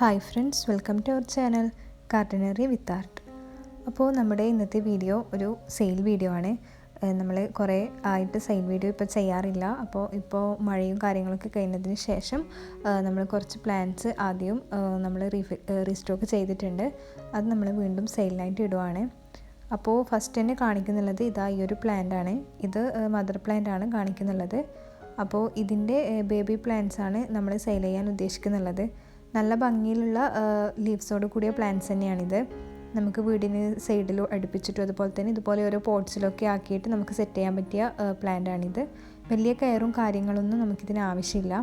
Hi friends welcome to our channel കാർഡിനറി with art അപ്പോൾ നമ്മുടെ ഇന്നത്തെ വീഡിയോ ഒരു സെയിൽ വീഡിയോ ആണ്. നമ്മൾ കുറേ ആയിട്ട് സെയിൽ വീഡിയോ ഇപ്പോൾ ചെയ്യാറില്ല. അപ്പോൾ ഇപ്പോൾ മഴയും കാര്യങ്ങളൊക്കെ കഴിഞ്ഞതിന് ശേഷം നമ്മൾ കുറച്ച് പ്ലാന്റ്സ് ആദ്യം നമ്മൾ റീഫി റീസ്റ്റോക്ക് ചെയ്തിട്ടുണ്ട്. അത് നമ്മൾ വീണ്ടും സെയിലിനായിട്ട് ഇടുവാണ്. അപ്പോൾ ഫസ്റ്റ് തന്നെ കാണിക്കുന്നുള്ളത് ഇതാ ഈ ഒരു പ്ലാന്റ് ആണ്. ഇത് മദർ പ്ലാന്റ് ആണ് കാണിക്കുന്നുള്ളത്. അപ്പോൾ ഇതിന്റെ ബേബി പ്ലാന്റ്സ് ആണ് നമ്മൾ സെയിൽ ചെയ്യാൻ ഉദ്ദേശിക്കുന്നുള്ളത്. നല്ല ഭംഗിയിലുള്ള ലീവ്സോട് കൂടിയ പ്ലാന്റ്സ് തന്നെയാണിത്. നമുക്ക് വീടിന് സൈഡിൽ അടുപ്പിച്ചിട്ടും അതുപോലെ തന്നെ ഇതുപോലെ ഓരോ പോട്ട്സിലൊക്കെ ആക്കിയിട്ട് നമുക്ക് സെറ്റ് ചെയ്യാൻ പറ്റിയ പ്ലാന്റ് ആണിത്. വലിയ കെയറും കാര്യങ്ങളൊന്നും നമുക്കിതിന് ആവശ്യമില്ല.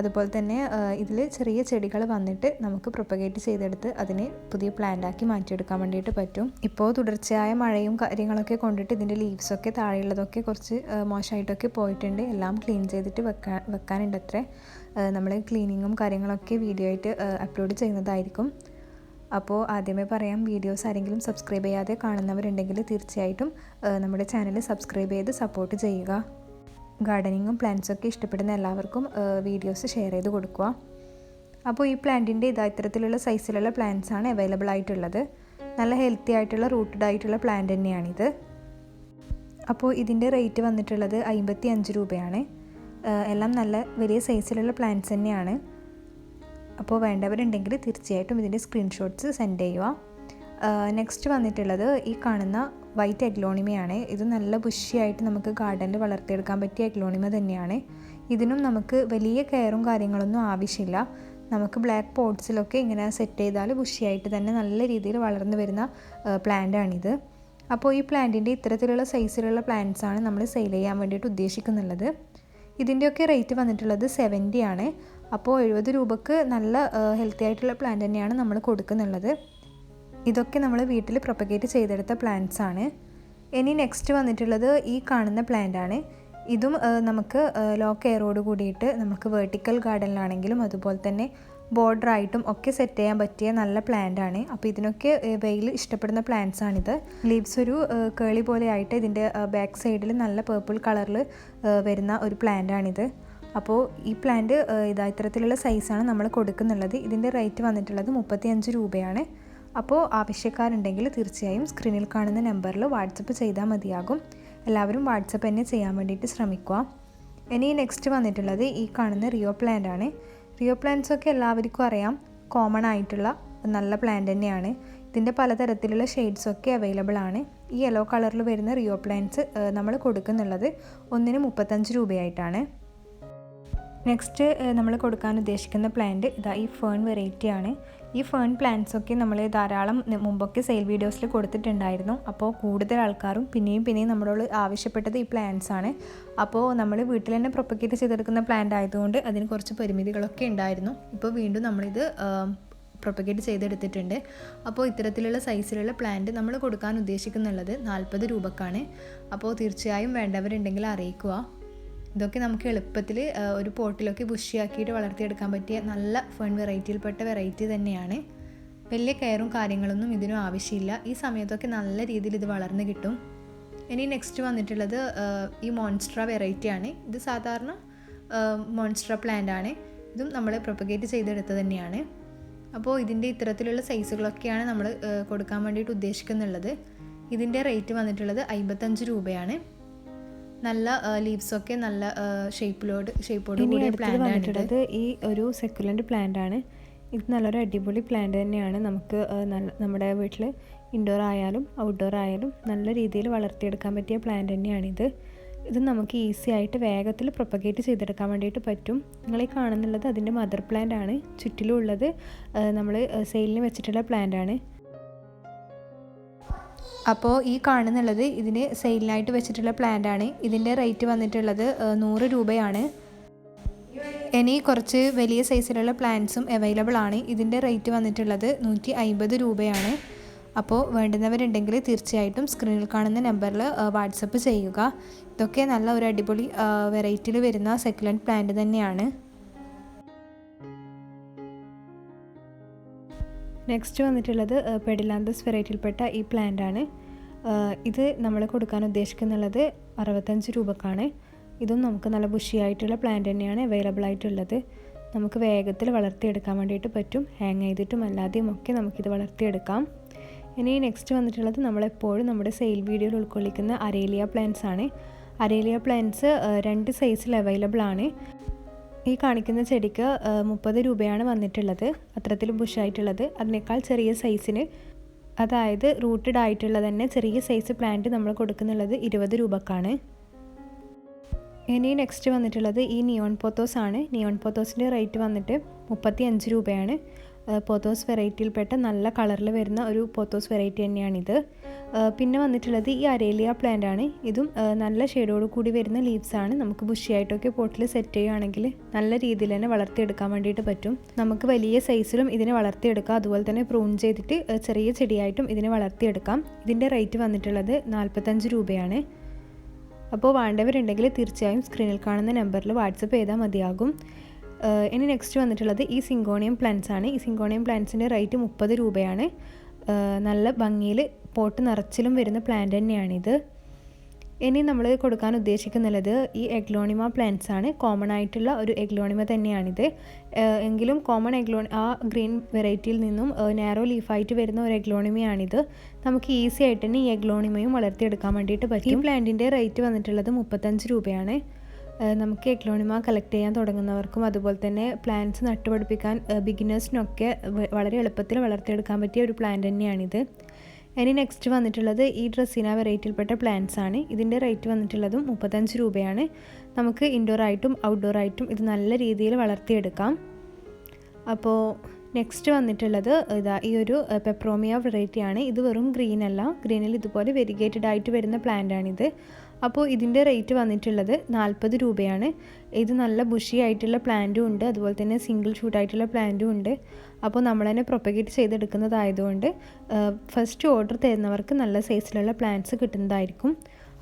അതുപോലെ തന്നെ ഇതിൽ ചെറിയ ചെടികൾ വന്നിട്ട് നമുക്ക് പ്രൊപ്പഗേറ്റ് ചെയ്തെടുത്ത് അതിനെ പുതിയ പ്ലാന്റ് ആക്കി മാറ്റിയെടുക്കാൻ വേണ്ടിയിട്ട് പറ്റും. ഇപ്പോൾ തുടർച്ചയായ മഴയും കാര്യങ്ങളൊക്കെ കൊണ്ടിട്ട് ഇതിന്റെ ലീവ്സൊക്കെ താഴെയുള്ളതൊക്കെ കുറച്ച് മോശമായിട്ടൊക്കെ പോയിട്ടുണ്ട്. എല്ലാം ക്ലീൻ ചെയ്തിട്ട് വെക്കാൻ വെക്കാനുണ്ട് അത്രേ. നമ്മൾ ക്ലീനിങ്ങും കാര്യങ്ങളൊക്കെ വീഡിയോ ആയിട്ട് അപ്ലോഡ് ചെയ്യുന്നതായിരിക്കും. അപ്പോൾ ആദ്യമേ പറയാം വീഡിയോസ് ആരെങ്കിലും സബ്സ്ക്രൈബ് ചെയ്യാതെ കാണുന്നവരുണ്ടെങ്കിൽ തീർച്ചയായിട്ടും നമ്മുടെ ചാനൽ സബ്സ്ക്രൈബ് ചെയ്ത് സപ്പോർട്ട് ചെയ്യുക. ഗാർഡനിങ്ങും പ്ലാന്റ്സൊക്കെ ഇഷ്ടപ്പെടുന്ന എല്ലാവർക്കും വീഡിയോസ് ഷെയർ ചെയ്ത് കൊടുക്കുക. അപ്പോൾ ഈ പ്ലാന്റിന്റെ ഇതാ ഇത്തരത്തിലുള്ള സൈസിലുള്ള പ്ലാന്റ്സ് ആണ് അവൈലബിൾ ആയിട്ടുള്ളത്. നല്ല ഹെൽത്തി ആയിട്ടുള്ള റൂട്ടഡ് ആയിട്ടുള്ള പ്ലാന്റ് തന്നെയാണിത്. അപ്പോൾ ഇതിന്റെ റേറ്റ് വന്നിട്ടുള്ളത് അമ്പത്തി അഞ്ച് രൂപയാണ് എല്ലാം നല്ല വലിയ സൈസിലുള്ള പ്ലാന്റ്സ് തന്നെയാണ്. അപ്പോൾ വേണ്ടവരുണ്ടെങ്കിൽ തീർച്ചയായിട്ടും ഇതിന്റെ സ്ക്രീൻഷോട്ട്സ് സെൻഡ് ചെയ്യുക. നെക്സ്റ്റ് വന്നിട്ടുള്ളത് ഈ കാണുന്ന വൈറ്റ് എഗ്ലോണിമയാണ് ഇത് നല്ല ബുഷിയായിട്ട് നമുക്ക് ഗാർഡനിൽ വളർത്തിയെടുക്കാൻ പറ്റിയ എഗ്ലോണിമ തന്നെയാണ്. ഇതിനും നമുക്ക് വലിയ കെയറും കാര്യങ്ങളൊന്നും ആവശ്യമില്ല. നമുക്ക് ബ്ലാക്ക് പോട്ട്സിലൊക്കെ ഇങ്ങനെ സെറ്റ് ചെയ്താൽ ബുഷിയായിട്ട് തന്നെ നല്ല രീതിയിൽ വളർന്നു വരുന്ന പ്ലാന്റാണിത് അപ്പോൾ ഈ പ്ലാന്റിന്റെ ഇത്തരത്തിലുള്ള സൈസിലുള്ള പ്ലാന്റ്സ് ആണ് നമ്മൾ സെയിൽ ചെയ്യാൻ വേണ്ടിയിട്ട് ഉദ്ദേശിക്കുന്നുള്ളത്. ഇതിന്റെയൊക്കെ റേറ്റ് വന്നിട്ടുള്ളത് സെവന്റി ആണ്. അപ്പോൾ എഴുപത് രൂപക്ക് നല്ല ഹെൽത്തി ആയിട്ടുള്ള പ്ലാന്റ് തന്നെയാണ് നമ്മൾ കൊടുക്കുന്നുള്ളത്. ഇതൊക്കെ നമ്മൾ വീട്ടിൽ പ്രൊപ്പഗേറ്റ് ചെയ്തെടുത്ത പ്ലാന്റ്സ് ആണ്. ഇനി നെക്സ്റ്റ് വന്നിട്ടുള്ളത് ഈ കാണുന്ന പ്ലാന്റ് ആണ്. ഇതും നമുക്ക് ലോ കെയറോട് കൂടിയിട്ട് നമുക്ക് വേർട്ടിക്കൽ ഗാർഡനിലാണെങ്കിലും അതുപോലെ തന്നെ ബോർഡറായിട്ടും ഒക്കെ സെറ്റ് ചെയ്യാൻ പറ്റിയ നല്ല പ്ലാന്റ് ആണ്. അപ്പോൾ ഇതിനൊക്കെ വെയിൽ ഇഷ്ടപ്പെടുന്ന പ്ലാന്റ്സ് ആണിത്. ലീവ്സ് ഒരു കേളി പോലെ ആയിട്ട് ഇതിന്റെ ബാക്ക് സൈഡിൽ നല്ല പേർപ്പിൾ കളറിൽ വരുന്ന ഒരു പ്ലാന്റ് ആണിത്. അപ്പോൾ ഈ പ്ലാന്റ് ഇതാ ഇത്തരത്തിലുള്ള സൈസാണ് നമ്മൾ കൊടുക്കുന്നുള്ളത്. ഇതിന്റെ റേറ്റ് വന്നിട്ടുള്ളത് മുപ്പത്തിയഞ്ച് രൂപയാണ്. അപ്പോൾ ആവശ്യക്കാരുണ്ടെങ്കിൽ തീർച്ചയായും സ്ക്രീനിൽ കാണുന്ന നമ്പറിൽ വാട്സപ്പ് ചെയ്താൽ മതിയാകും. എല്ലാവരും വാട്സപ്പ് തന്നെ ചെയ്യാൻ വേണ്ടിയിട്ട് ശ്രമിക്കുക. ഇനി നെക്സ്റ്റ് വന്നിട്ടുള്ളത് ഈ കാണുന്ന റിയോ പ്ലാന്റ് ആണ്. റിയോ പ്ലാന്റ്സ് ഒക്കെ എല്ലാവർക്കും അറിയാം. കോമൺ ആയിട്ടുള്ള നല്ല പ്ലാന്റ് തന്നെയാണ്. ഇതിന്റെ പലതരത്തിലുള്ള ഷെയ്ഡ്സൊക്കെ അവൈലബിൾ ആണ്. ഈ യെല്ലോ കളറിൽ വരുന്ന റിയോ പ്ലാന്റ്സ് നമ്മൾ കൊടുക്കുന്നുള്ളത് ഒന്നിന് മുപ്പത്തഞ്ച് രൂപയായിട്ടാണ്. നെക്സ്റ്റ് നമ്മൾ കൊടുക്കാൻ ഉദ്ദേശിക്കുന്ന പ്ലാന്റ് ഇതാ ഈ ഫേൺ വെറൈറ്റിയാണ് ഈ ഫേൺ പ്ലാന്റ്സ് ഒക്കെ നമ്മൾ ധാരാളം മുമ്പൊക്കെ സെയിൽ വീഡിയോസിൽ കൊടുത്തിട്ടുണ്ടായിരുന്നു. അപ്പോൾ കൂടുതൽ ആൾക്കാരും പിന്നെയും പിന്നെയും നമ്മളോട് ആവശ്യപ്പെട്ടത് ഈ പ്ലാന്റ്സ് ആണ്. അപ്പോൾ നമ്മൾ വീട്ടിൽ തന്നെ പ്രൊപ്പഗേറ്റ് ചെയ്തെടുക്കുന്ന പ്ലാന്റ് ആയതുകൊണ്ട് അതിന് കുറച്ച് പരിമിതികളൊക്കെ ഉണ്ടായിരുന്നു. ഇപ്പോൾ വീണ്ടും നമ്മളിത് പ്രൊപ്പഗേറ്റ് ചെയ്തെടുത്തിട്ടുണ്ട്. അപ്പോൾ ഇത്തരത്തിലുള്ള സൈസിലുള്ള പ്ലാന്റ് നമ്മൾ കൊടുക്കാൻ ഉദ്ദേശിക്കുന്നുള്ളത് നാൽപ്പത് രൂപക്കാണ്. അപ്പോൾ തീർച്ചയായും വേണ്ടവരുണ്ടെങ്കിൽ അറിയിക്കുക. ഇതൊക്കെ നമുക്ക് എളുപ്പത്തിൽ ഒരു പോട്ടിലൊക്കെ ബുഷിയാക്കിയിട്ട് വളർത്തിയെടുക്കാൻ പറ്റിയ നല്ല ഫൺ വെറൈറ്റിയിൽപ്പെട്ട വെറൈറ്റി തന്നെയാണ്. വലിയ കെയറും കാര്യങ്ങളൊന്നും ഇതിനും ആവശ്യമില്ല. ഈ സമയത്തൊക്കെ നല്ല രീതിയിൽ ഇത് വളർന്നു കിട്ടും. ഇനി നെക്സ്റ്റ് വന്നിട്ടുള്ളത് ഈ മോൺസ്ട്ര വെറൈറ്റിയാണ്. ഇത് സാധാരണ മോൺസ്ട്ര പ്ലാന്റ് ആണ്. ഇതും നമ്മൾ പ്രൊപ്പഗേറ്റ് ചെയ്തെടുത്തത് തന്നെയാണ്. അപ്പോൾ ഇതിന്റെ ഇത്തരത്തിലുള്ള സൈസുകളൊക്കെയാണ് നമ്മൾ കൊടുക്കാൻ വേണ്ടിയിട്ട് ഉദ്ദേശിക്കുന്നുള്ളത്. ഇതിന്റെ റേറ്റ് വന്നിട്ടുള്ളത് അമ്പത്തഞ്ച് രൂപയാണ്. നല്ല ലീവ്സ് ഒക്കെ നല്ല ഷേപ്പിലോട് ഷേപ്പോട് കൂടി പ്ലാന്റ് വന്നിട്ടുള്ളത് ഈ ഒരു സെക്കുലന്റ് പ്ലാന്റ് ആണ്. ഇത് നല്ലൊരു അടിപൊളി പ്ലാന്റ് തന്നെയാണ്. നമുക്ക് നല്ല നമ്മുടെ വീട്ടിൽ ഇൻഡോർ ആയാലും ഔട്ട്ഡോർ ആയാലും നല്ല രീതിയിൽ വളർത്തിയെടുക്കാൻ പറ്റിയ പ്ലാന്റ് തന്നെയാണിത് ഇത്. നമുക്ക് ഈസി ആയിട്ട് വേഗത്തിൽ പ്രൊപ്പഗേറ്റ് ചെയ്തെടുക്കാൻ വേണ്ടിയിട്ട് പറ്റും. നിങ്ങൾ ഈ കാണുന്നുള്ളത് അതിന്റെ മദർ പ്ലാന്റ് ആണ്. ചുറ്റിലും ഉള്ളത് നമ്മൾ സെയിലിന് വെച്ചിട്ടുള്ള പ്ലാന്റ് ആണ്. അപ്പോൾ ഈ കാണുന്നുള്ളത് ഇതിന് സെയിലിനായിട്ട് വെച്ചിട്ടുള്ള പ്ലാന്റ് ആണ്. ഇതിന്റെ റേറ്റ് വന്നിട്ടുള്ളത് നൂറ് രൂപയാണ്. ഇനി കുറച്ച് വലിയ സൈസിലുള്ള പ്ലാന്റ്സും അവൈലബിൾ ആണ്. ഇതിന്റെ റേറ്റ് വന്നിട്ടുള്ളത് നൂറ്റി അൻപത് രൂപയാണ്. അപ്പോൾ വേണ്ടുന്നവരുണ്ടെങ്കിൽ തീർച്ചയായിട്ടും സ്ക്രീനിൽ കാണുന്ന നമ്പറിൽ വാട്സപ്പ് ചെയ്യുക. ഇതൊക്കെ നല്ല ഒരു അടിപൊളി വെറൈറ്റിയിൽ വരുന്ന സെക്കുലന്റ് പ്ലാന്റ് തന്നെയാണ്. നെക്സ്റ്റ് വന്നിട്ടുള്ളത് പെഡിലാന്തസ് വെറൈറ്റിയിൽപ്പെട്ട ഈ പ്ലാന്റ് ആണ്. ഇത് നമ്മൾ കൊടുക്കാൻ ഉദ്ദേശിക്കുന്നുള്ളത് അറുപത്തഞ്ച് രൂപക്കാണ്. ഇതും നമുക്ക് നല്ല ബുഷിയായിട്ടുള്ള പ്ലാന്റ് തന്നെയാണ് അവൈലബിൾ ആയിട്ടുള്ളത്. നമുക്ക് വേഗത്തിൽ വളർത്തിയെടുക്കാൻ വേണ്ടിയിട്ട് പറ്റും. ഹാങ് ചെയ്തിട്ടും അല്ലാതെയും ഒക്കെ നമുക്കിത് വളർത്തിയെടുക്കാം. ഇനി നെക്സ്റ്റ് വന്നിട്ടുള്ളത് നമ്മളെപ്പോഴും നമ്മുടെ സെയിൽ വീഡിയോയിൽ ഉൾക്കൊള്ളിക്കുന്ന അരേലിയ പ്ലാന്റ്സ് ആണ്. അരേലിയ പ്ലാന്റ്സ് രണ്ട് സൈസിൽ അവൈലബിൾ ആണ്. ഈ കാണിക്കുന്ന ചെടിക്ക് മുപ്പത് രൂപയാണ് വന്നിട്ടുള്ളത്. അത്രത്തിൽ ബുഷായിട്ടുള്ളത്. അതിനേക്കാൾ ചെറിയ സൈസിന് അതായത് റൂട്ടഡ് ആയിട്ടുള്ള തന്നെ ചെറിയ സൈസ് പ്ലാന്റ് നമ്മൾ കൊടുക്കുന്നുള്ളത് ഇരുപത് രൂപക്കാണ്. ഇനി നെക്സ്റ്റ് വന്നിട്ടുള്ളത് ഈ നിയോൺ പോത്തോസ് ആണ്. നിയോൺ പോത്തോസിന്റെ റേറ്റ് വന്നിട്ട് മുപ്പത്തി അഞ്ച് രൂപയാണ് പോത്തോസ് വെറൈറ്റിയിൽപ്പെട്ട നല്ല കളറിൽ വരുന്ന ഒരു പോത്തോസ് വെറൈറ്റി തന്നെയാണിത്. പിന്നെ വന്നിട്ടുള്ളത് ഈ അരേലിയ പ്ലാന്റ് ആണ്. ഇതും നല്ല ഷെയ്ഡോട് കൂടി വരുന്ന ലീവ്സ് ആണ്. നമുക്ക് ബുഷിയായിട്ടൊക്കെ പോട്ടിൽ സെറ്റ് ചെയ്യുകയാണെങ്കിൽ നല്ല രീതിയിൽ തന്നെ വളർത്തിയെടുക്കാൻ വേണ്ടിയിട്ട് പറ്റും. നമുക്ക് വലിയ സൈസിലും ഇതിനെ വളർത്തിയെടുക്കാം. അതുപോലെ തന്നെ പ്രൂൺ ചെയ്തിട്ട് ചെറിയ ചെടിയായിട്ടും ഇതിനെ വളർത്തിയെടുക്കാം. ഇതിന്റെ റേറ്റ് വന്നിട്ടുള്ളത് നാൽപ്പത്തഞ്ച് രൂപയാണ്. അപ്പോൾ വേണ്ടവരുണ്ടെങ്കിൽ തീർച്ചയായും സ്ക്രീനിൽ കാണുന്ന നമ്പറിൽ വാട്സപ്പ് ചെയ്താൽ മതിയാകും. ഇനി നെക്സ്റ്റ് വന്നിട്ടുള്ളത് ഈ സിങ്കോണിയം പ്ലാന്റ്സ് ആണ്. ഈ സിങ്കോണിയം പ്ലാന്റ്സിന്റെ റേറ്റ് മുപ്പത് രൂപയാണ്. നല്ല ഭംഗിയിൽ പോട്ട് നിറച്ചിലും വരുന്ന പ്ലാന്റ് തന്നെയാണിത്. ഇനി നമ്മൾ കൊടുക്കാൻ ഉദ്ദേശിക്കുന്നുള്ളത് ഈ എഗ്ലോണിമ പ്ലാന്റ്സ് ആണ്. കോമൺ ആയിട്ടുള്ള ഒരു എഗ്ലോണിമ തന്നെയാണിത്. എങ്കിലും കോമൺ എഗ്ലോ ആ ഗ്രീൻ വെറൈറ്റിയിൽ നിന്നും നാരോ ലീഫായിട്ട് വരുന്ന ഒരു എഗ്ലോണിമയാണിത് നമുക്ക് ഈസി ആയിട്ട് തന്നെ ഈ എഗ്ലോണിമയും വളർത്തിയെടുക്കാൻ വേണ്ടിയിട്ട് പറ്റും. ഈ പ്ലാന്റിന്റെ റേറ്റ് വന്നിട്ടുള്ളത് മുപ്പത്തഞ്ച് രൂപയാണ്. നമുക്ക് എഗ്ലോണിമ കളക്ട് ചെയ്യാൻ തുടങ്ങുന്നവർക്കും അതുപോലെ തന്നെ പ്ലാന്റ്സ് നട്ടുപിടിപ്പിക്കാൻ ബിഗിനേഴ്സിനൊക്കെ വളരെ എളുപ്പത്തിൽ വളർത്തിയെടുക്കാൻ പറ്റിയ ഒരു പ്ലാന്റ് തന്നെയാണിത്. ഇനി നെക്സ്റ്റ് വന്നിട്ടുള്ളത് ഈ ഡ്രസ്സിന വെറൈറ്റിയിൽപ്പെട്ട പ്ലാന്റ്സ് ആണ്. ഇതിന്റെ റേറ്റ് വന്നിട്ടുള്ളതും മുപ്പത്തഞ്ച് രൂപയാണ്. നമുക്ക് ഇൻഡോർ ആയിട്ടും ഔട്ട്ഡോർ ആയിട്ടും ഇത് നല്ല രീതിയിൽ വളർത്തിയെടുക്കാം. അപ്പോൾ നെക്സ്റ്റ് വന്നിട്ടുള്ളത് ഇതാ ഈ ഒരു പെപ്രോമിയ വെറൈറ്റിയാണ് ഇത് വെറും ഗ്രീൻ അല്ല. ഗ്രീനിൽ ഇതുപോലെ വെരിഗേറ്റഡ് ആയിട്ട് വരുന്ന പ്ലാന്റ് ആണിത്. അപ്പോൾ ഇതിന്റെ റേറ്റ് വന്നിട്ടുള്ളത് നാൽപ്പത് രൂപയാണ്. ഇത് നല്ല ബുഷി ആയിട്ടുള്ള പ്ലാന്റും ഉണ്ട്. അതുപോലെ തന്നെ സിംഗിൾ ഷൂട്ടായിട്ടുള്ള പ്ലാന്റും ഉണ്ട്. അപ്പോൾ നമ്മൾ തന്നെ പ്രൊപ്പഗേറ്റ് ചെയ്തെടുക്കുന്നതായതുകൊണ്ട് ഫസ്റ്റ് ഓർഡർ തരുന്നവർക്ക് നല്ല സൈസിലുള്ള പ്ലാന്റ്സ് കിട്ടുന്നതായിരിക്കും.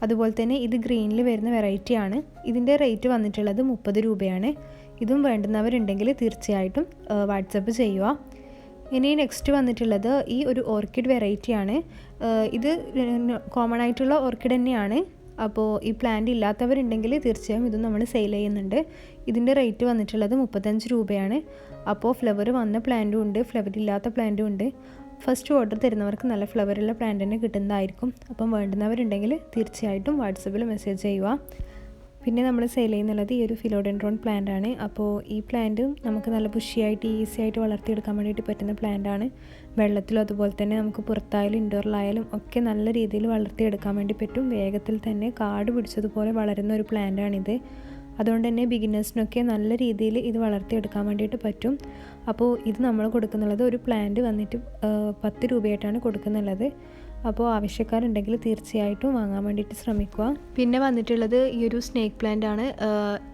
അതുപോലെ തന്നെ ഇത് ഗ്രീനിൽ വരുന്ന വെറൈറ്റിയാണ് ഇതിന്റെ റേറ്റ് വന്നിട്ടുള്ളത് മുപ്പത് രൂപയാണ്. ഇതും വേണ്ടുന്നവരുണ്ടെങ്കിൽ തീർച്ചയായിട്ടും വാട്സപ്പ് ചെയ്യുക. ഇനി നെക്സ്റ്റ് വന്നിട്ടുള്ളത് ഈ ഒരു ഓർക്കിഡ് വെറൈറ്റിയാണ് ഇത് കോമൺ ആയിട്ടുള്ള ഓർക്കിഡ് തന്നെയാണ്. അപ്പോൾ ഈ പ്ലാന്റ് ഇല്ലാത്തവരുണ്ടെങ്കിൽ തീർച്ചയായും ഇതും നമ്മൾ സെയിൽ ചെയ്യുന്നുണ്ട്. ഇതിന്റെ റേറ്റ് വന്നിട്ടുള്ളത് മുപ്പത്തഞ്ച് രൂപയാണ്. അപ്പോൾ ഫ്ലവർ വന്ന പ്ലാന്റും ഉണ്ട് ഫ്ലവർ ഇല്ലാത്ത പ്ലാന്റും ഉണ്ട്. ഫസ്റ്റ് ഓർഡർ തരുന്നവർക്ക് നല്ല ഫ്ലവറുള്ള പ്ലാന്റ് തന്നെ കിട്ടുന്നതായിരിക്കും. അപ്പം വേണ്ടുന്നവരുണ്ടെങ്കിൽ തീർച്ചയായിട്ടും വാട്സപ്പിൽ മെസ്സേജ് ചെയ്യുക. പിന്നെ നമ്മൾ സെയിൽ ചെയ്യുന്നുള്ളത് ഈ ഒരു ഫിലോഡെൻഡ്രോൺ പ്ലാന്റ് ആണ്. അപ്പോൾ ഈ പ്ലാന്റും നമുക്ക് നല്ല ബുഷിയായിട്ട് ഈസി ആയിട്ട് വളർത്തിയെടുക്കാൻ വേണ്ടിയിട്ട് പറ്റുന്ന പ്ലാന്റ് ആണ്. വെള്ളത്തിലും അതുപോലെ തന്നെ നമുക്ക് പുറത്തായാലും ഇൻഡോറിലായാലും ഒക്കെ നല്ല രീതിയിൽ വളർത്തിയെടുക്കാൻ വേണ്ടി പറ്റും. വേഗത്തിൽ തന്നെ കാട് പിടിച്ചതുപോലെ വളരുന്ന ഒരു പ്ലാന്റ് ആണിത്. അതുകൊണ്ട് തന്നെ ബിഗിനേഴ്സിനൊക്കെ നല്ല രീതിയിൽ ഇത് വളർത്തിയെടുക്കാൻ വേണ്ടിയിട്ട് പറ്റും. അപ്പോൾ ഇത് നമ്മൾ കൊടുക്കുന്നുള്ളത് ഒരു പ്ലാന്റ് വന്നിട്ട് പത്ത് രൂപയായിട്ടാണ് കൊടുക്കുന്നുള്ളത്. അപ്പോൾ ആവശ്യക്കാരുണ്ടെങ്കിൽ തീർച്ചയായിട്ടും വാങ്ങാൻ വേണ്ടിയിട്ട് ശ്രമിക്കുക. പിന്നെ വന്നിട്ടുള്ളത് ഈ ഒരു സ്നേക്ക് പ്ലാന്റ് ആണ്.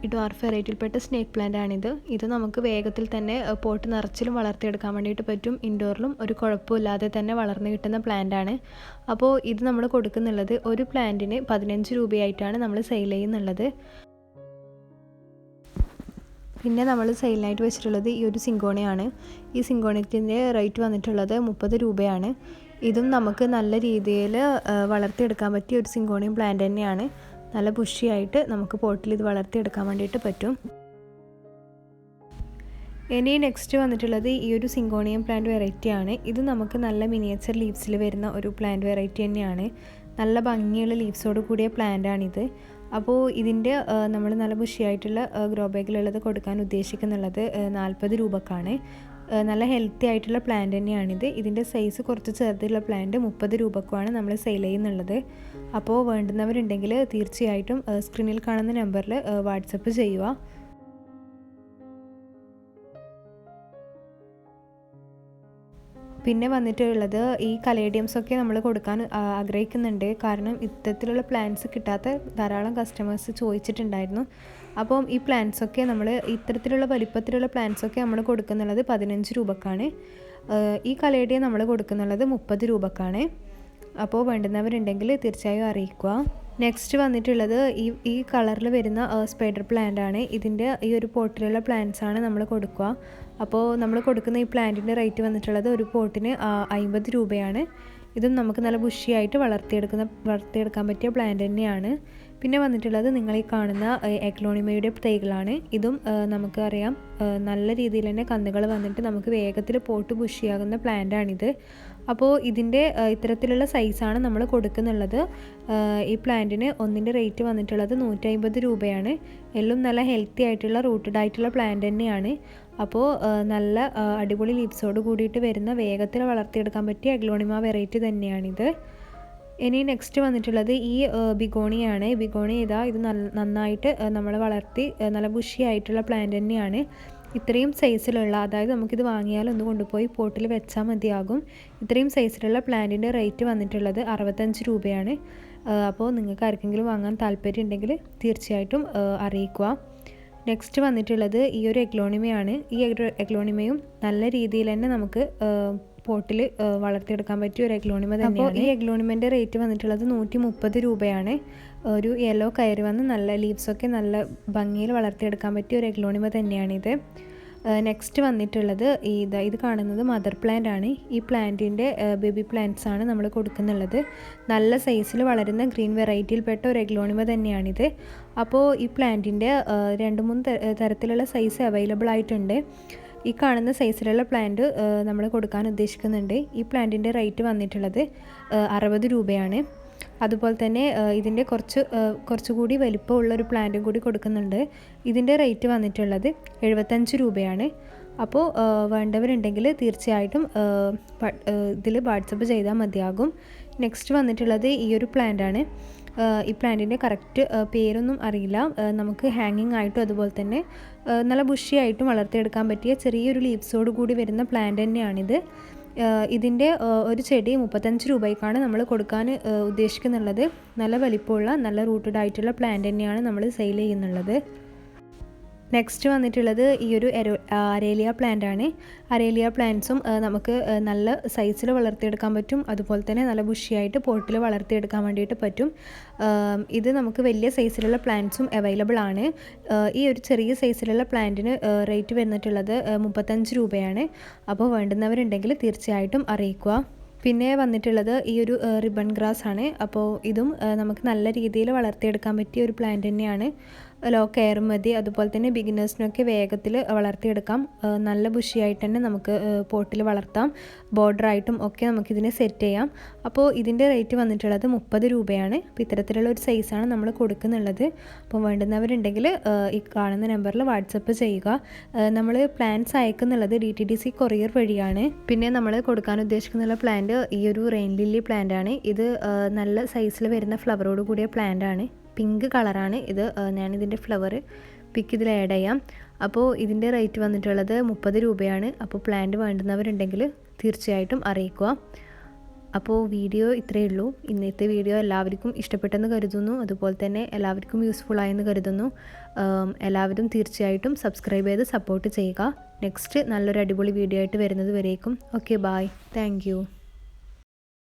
ഈ ഡോർഫ് വെറൈറ്റിയിൽപ്പെട്ട സ്നേക്ക് പ്ലാന്റ് ആണിത്. ഇത് നമുക്ക് വേഗത്തിൽ തന്നെ പോട്ട് നിറച്ചിലും വളർത്തിയെടുക്കാൻ വേണ്ടിയിട്ട് പറ്റും. ഇൻഡോറിലും ഒരു കുഴപ്പമില്ലാതെ തന്നെ വളർന്നു കിട്ടുന്ന പ്ലാന്റ് ആണ്. അപ്പോൾ ഇത് നമ്മൾ കൊടുക്കുന്നുള്ളത് ഒരു പ്ലാന്റിന് പതിനഞ്ച് രൂപയായിട്ടാണ് നമ്മൾ സെയിൽ ചെയ്യുന്നുള്ളത്. പിന്നെ നമ്മൾ സെയിലിനായിട്ട് വെച്ചിട്ടുള്ളത് ഈ ഒരു സിങ്കോണയാണ്. ഈ സിങ്കോണത്തിന്റെ റേറ്റ് വന്നിട്ടുള്ളത് മുപ്പത് രൂപയാണ്. ഇതും നമുക്ക് നല്ല രീതിയിൽ വളർത്തിയെടുക്കാൻ പറ്റിയ ഒരു സിങ്കോണിയം പ്ലാന്റ് തന്നെയാണ്. നല്ല ബുഷിയായിട്ട് നമുക്ക് പോട്ടിൽ ഇത് വളർത്തിയെടുക്കാൻ വേണ്ടിയിട്ട് പറ്റും. ഇനി നെക്സ്റ്റ് വന്നിട്ടുള്ളത് ഈ ഒരു സിങ്കോണിയം പ്ലാന്റ് വെറൈറ്റി ആണ്. ഇത് നമുക്ക് നല്ല മിനിയേച്ചർ ലീവ്സിൽ വരുന്ന ഒരു പ്ലാന്റ് വെറൈറ്റി തന്നെയാണ്. നല്ല ഭംഗിയുള്ള ലീവ്സോട് കൂടിയ പ്ലാന്റ് ആണിത്. അപ്പോൾ ഇതിന്റെ നമ്മൾ നല്ല ബുഷിയായിട്ടുള്ള ഗ്രോ ബാഗിലുള്ളത് കൊടുക്കാൻ ഉദ്ദേശിക്കുന്നുള്ളത് നാൽപ്പത് രൂപക്കാണ്. നല്ല ഹെൽത്തി ആയിട്ടുള്ള പ്ലാന്റ് തന്നെയാണിത്. ഇതിന്റെ സൈസ് കുറച്ച് ചെറുതുള്ള പ്ലാന്റ് മുപ്പത് രൂപക്കുമാണ് നമ്മൾ സെയിൽ ചെയ്യുന്നുള്ളത്. അപ്പോൾ വേണ്ടുന്നവരുണ്ടെങ്കിൽ തീർച്ചയായിട്ടും സ്ക്രീനിൽ കാണുന്ന നമ്പറിൽ വാട്സപ്പ് ചെയ്യുക. പിന്നെ വന്നിട്ടുള്ളത് ഈ കലേഡിയംസ് ഒക്കെ നമ്മൾ കൊടുക്കാൻ ആഗ്രഹിക്കുന്നുണ്ട്. കാരണം ഇത്തരത്തിലുള്ള പ്ലാന്റ്സ് കിട്ടാത്ത ധാരാളം കസ്റ്റമേഴ്സ് ചോദിച്ചിട്ടുണ്ടായിരുന്നു. അപ്പം ഈ പ്ലാന്റ്സ് ഒക്കെ നമ്മൾ ഇത്തരത്തിലുള്ള വലിപ്പത്തിലുള്ള പ്ലാന്റ്സ് ഒക്കെ നമ്മൾ കൊടുക്കുന്നുള്ളത് പതിനഞ്ച് രൂപക്കാണ്. ഈ കലയുടെ നമ്മൾ കൊടുക്കുന്നുള്ളത് മുപ്പത് രൂപക്കാണ്. അപ്പോൾ വേണ്ടുന്നവരുണ്ടെങ്കിൽ തീർച്ചയായും അറിയിക്കുക. നെക്സ്റ്റ് വന്നിട്ടുള്ളത് ഈ ഈ കളറിൽ വരുന്ന സ്പൈഡർ പ്ലാന്റ് ആണ്. ഇതിന്റെ ഈ ഒരു പോട്ടിലുള്ള പ്ലാന്റ്സ് ആണ് നമ്മൾ കൊടുക്കുക. അപ്പോൾ നമ്മൾ കൊടുക്കുന്ന ഈ പ്ലാന്റിന്റെ റേറ്റ് വന്നിട്ടുള്ളത് ഒരു പോട്ടിന് അമ്പത് രൂപയാണ്. ഇതും നമുക്ക് നല്ല ബുഷിയായിട്ട് വളർത്തിയെടുക്കുന്ന വളർത്തിയെടുക്കാൻ പറ്റിയ പ്ലാന്റ് തന്നെയാണ്. പിന്നെ വന്നിട്ടുള്ളത് നിങ്ങൾ ഈ കാണുന്ന എക്ലോണിമയുടെ തൈകളാണ്. ഇതും നമുക്കറിയാം നല്ല രീതിയിൽ തന്നെ കന്നുകൾ വന്നിട്ട് നമുക്ക് വേഗത്തിൽ പോട്ട് പുഷിയാകുന്ന പ്ലാന്റാണിത്. അപ്പോൾ ഇതിന്റെ ഇത്തരത്തിലുള്ള സൈസാണ് നമ്മൾ കൊടുക്കുന്നുള്ളത്. ഈ പ്ലാന്റിന് ഒന്നിന്റെ റേറ്റ് വന്നിട്ടുള്ളത് നൂറ്റി അമ്പത് രൂപയാണ്. എല്ലാം നല്ല ഹെൽത്തി ആയിട്ടുള്ള റൂട്ടഡ് ആയിട്ടുള്ള പ്ലാന്റ് തന്നെയാണ്. അപ്പോൾ നല്ല അടിപൊളി ലിപ്സോട് കൂടിയിട്ട് വരുന്ന വേഗത്തിൽ വളർത്തിയെടുക്കാൻ പറ്റിയ അഗ്ലോണിമ വെറൈറ്റി തന്നെയാണിത്. ഇനി നെക്സ്റ്റ് വന്നിട്ടുള്ളത് ഈ ബിഗോണിയാണ്. ബിഗോണി ഇതാ ഇത് നന്നായിട്ട് നമ്മൾ വളർത്തി നല്ല ബുഷിയായിട്ടുള്ള പ്ലാന്റ് തന്നെയാണ്. ഇത്രയും സൈസിലുള്ള അതായത് നമുക്കിത് വാങ്ങിയാൽ ഒന്ന് കൊണ്ടുപോയി പോട്ടിൽ വെച്ചാൽ മതിയാകും. ഇത്രയും സൈസിലുള്ള പ്ലാന്റിന്റെ റേറ്റ് വന്നിട്ടുള്ളത് അറുപത്തഞ്ച് രൂപയാണ്. അപ്പോൾ നിങ്ങൾക്ക് ആർക്കെങ്കിലും വാങ്ങാൻ താല്പര്യം ഉണ്ടെങ്കിൽ തീർച്ചയായിട്ടും അറിയിക്കുക. നെക്സ്റ്റ് വന്നിട്ടുള്ളത് ഈ ഒരു എഗ്ലോണിമയാണ് ഈ എഗ്ലോണിമയും നല്ല രീതിയിൽ തന്നെ നമുക്ക് പോട്ടിൽ വളർത്തിയെടുക്കാൻ പറ്റിയ ഒരു എഗ്ലോണിമ തന്നെയാണ്. ഈ എഗ്ലോണിമന്റെ റേറ്റ് വന്നിട്ടുള്ളത് നൂറ്റി മുപ്പത് രൂപയാണ്. ഒരു യെല്ലോ കയറി വന്ന് നല്ല ലീവ്സൊക്കെ നല്ല ഭംഗിയിൽ വളർത്തിയെടുക്കാൻ പറ്റിയ ഒരു എഗ്ലോണിമ തന്നെയാണിത്. നെക്സ്റ്റ് വന്നിട്ടുള്ളത് ഇത് ഇത് കാണുന്നത് മദർ പ്ലാന്റ് ആണ്. ഈ പ്ലാന്റിന്റെ ബേബി പ്ലാന്റ്സ് ആണ് നമ്മൾ കൊടുക്കുന്നുള്ളത്. നല്ല സൈസിൽ വളരുന്ന ഗ്രീൻ വെറൈറ്റിയിൽപ്പെട്ട ഒരു എഗ്ലോണിമ തന്നെയാണിത്. അപ്പോൾ ഈ പ്ലാന്റിന്റെ രണ്ട് മൂന്ന് തരത്തിലുള്ള സൈസ് അവൈലബിൾ ആയിട്ടുണ്ട്. ഈ കാണുന്ന സൈസിലുള്ള പ്ലാന്റ് നമ്മൾ കൊടുക്കാൻ ഉദ്ദേശിക്കുന്നുണ്ട്. ഈ പ്ലാന്റിന്റെ റേറ്റ് വന്നിട്ടുള്ളത് അറുപത് രൂപയാണ്. അതുപോലെ തന്നെ ഇതിന്റെ കുറച്ച് കുറച്ചുകൂടി വലിപ്പമുള്ള ഒരു പ്ലാന്റും കൂടി കൊടുക്കുന്നുണ്ട്. ഇതിന്റെ റേറ്റ് വന്നിട്ടുള്ളത് എഴുപത്തഞ്ച് രൂപയാണ്. അപ്പോൾ വേണ്ടവരുണ്ടെങ്കിൽ തീർച്ചയായിട്ടും ഇതിൽ വാട്സപ്പ് ചെയ്താൽ മതിയാകും. നെക്സ്റ്റ് വന്നിട്ടുള്ളത് ഈ ഒരു പ്ലാന്റാണ് ഈ പ്ലാന്റിന്റെ കറക്റ്റ് പേരൊന്നും അറിയില്ല. നമുക്ക് ഹാങ്ങിങ് ആയിട്ടും അതുപോലെ തന്നെ നല്ല ബുഷിയായിട്ടും വളർത്തിയെടുക്കാൻ പറ്റിയ ചെറിയൊരു ലീവ്സോട് കൂടി വരുന്ന പ്ലാന്റ് തന്നെയാണിത്. ഇതിന്റെ ഒരു ചെടി മുപ്പത്തഞ്ച് രൂപയ്ക്കാണ് നമ്മൾ കൊടുക്കാൻ ഉദ്ദേശിക്കുന്നുള്ളത്. നല്ല വലിപ്പമുള്ള നല്ല റൂട്ടഡ് ആയിട്ടുള്ള പ്ലാന്റ് തന്നെയാണ് നമ്മൾ സെയിൽ ചെയ്യുന്നുള്ളത്. നെക്സ്റ്റ് വന്നിട്ടുള്ളത് ഈ ഒരു അരേലിയ പ്ലാന്റ് ആണ്. അരേലിയ പ്ലാന്റ്സും നമുക്ക് നല്ല സൈസിൽ വളർത്തിയെടുക്കാൻ പറ്റും. അതുപോലെ തന്നെ നല്ല ബുഷിയായിട്ട് പോട്ടിൽ വളർത്തിയെടുക്കാൻ വേണ്ടിയിട്ട് പറ്റും. ഇത് നമുക്ക് വലിയ സൈസിലുള്ള പ്ലാന്റ്സും അവൈലബിൾ ആണ്. ഈ ഒരു ചെറിയ സൈസിലുള്ള പ്ലാന്റിന് റേറ്റ് വന്നിട്ടുള്ളത് മുപ്പത്തഞ്ച് രൂപയാണ്. അപ്പോൾ വേണ്ടുന്നവരുണ്ടെങ്കിൽ തീർച്ചയായിട്ടും അറിയിക്കുക. പിന്നെ വന്നിട്ടുള്ളത് ഈ ഒരു റിബൺ ഗ്രാസ് ആണ്. അപ്പോൾ ഇതും നമുക്ക് നല്ല രീതിയിൽ വളർത്തിയെടുക്കാൻ പറ്റിയ ഒരു പ്ലാന്റ് തന്നെയാണ്. ലോ കെയർ മതി. അതുപോലെ തന്നെ ബിഗിനേഴ്സിനൊക്കെ വേഗത്തിൽ വളർത്തിയെടുക്കാം. നല്ല ബുഷിയായിട്ട് തന്നെ നമുക്ക് പോട്ടിൽ വളർത്താം. ബോർഡറായിട്ടും ഒക്കെ നമുക്കിതിനെ സെറ്റ് ചെയ്യാം. അപ്പോൾ ഇതിന്റെ റേറ്റ് വന്നിട്ടുള്ളത് മുപ്പത് രൂപയാണ്. അപ്പോൾ ഇത്തരത്തിലുള്ള ഒരു സൈസാണ് നമ്മൾ കൊടുക്കുന്നുള്ളത്. അപ്പോൾ വേണ്ടുന്നവരുണ്ടെങ്കിൽ ഈ കാണുന്ന നമ്പറിൽ വാട്സപ്പ് ചെയ്യുക. നമ്മൾ plants അയക്കുന്നുള്ളത് D T D C courier വഴിയാണ്. പിന്നെ നമ്മൾ കൊടുക്കാൻ ഉദ്ദേശിക്കുന്ന പ്ലാന്റ് ഈ ഒരു റെയിൻ ലില്ലി പ്ലാന്റ് ആണ് ഇത് നല്ല സൈസിൽ വരുന്ന ഫ്ലവറോട് കൂടിയ പ്ലാന്റ് ആണ് പിങ്ക് കളറാണ്. ഇത് ഞാനിതിന്റെ ഫ്ലവർ പിക്ക് ഇതിൽ ആഡ് ചെയ്യാം. അപ്പോൾ ഇതിന്റെ റേറ്റ് വന്നിട്ടുള്ളത് മുപ്പത് രൂപയാണ്. അപ്പോൾ പ്ലാന്റ് വേണ്ടുന്നവരുണ്ടെങ്കിൽ തീർച്ചയായിട്ടും അറിയിക്കുക. അപ്പോൾ വീഡിയോ ഇത്രയേ ഉള്ളൂ. ഇന്നത്തെ വീഡിയോ എല്ലാവർക്കും ഇഷ്ടപ്പെട്ടെന്ന് കരുതുന്നു. അതുപോലെ തന്നെ എല്ലാവർക്കും യൂസ്ഫുൾ ആയെന്ന് കരുതുന്നു. എല്ലാവരും തീർച്ചയായിട്ടും സബ്സ്ക്രൈബ് ചെയ്ത് സപ്പോർട്ട് ചെയ്യുക. നെക്സ്റ്റ് നല്ലൊരു അടിപൊളി വീഡിയോ ആയിട്ട് വരുന്നത് വരേക്കും. Okay bye thank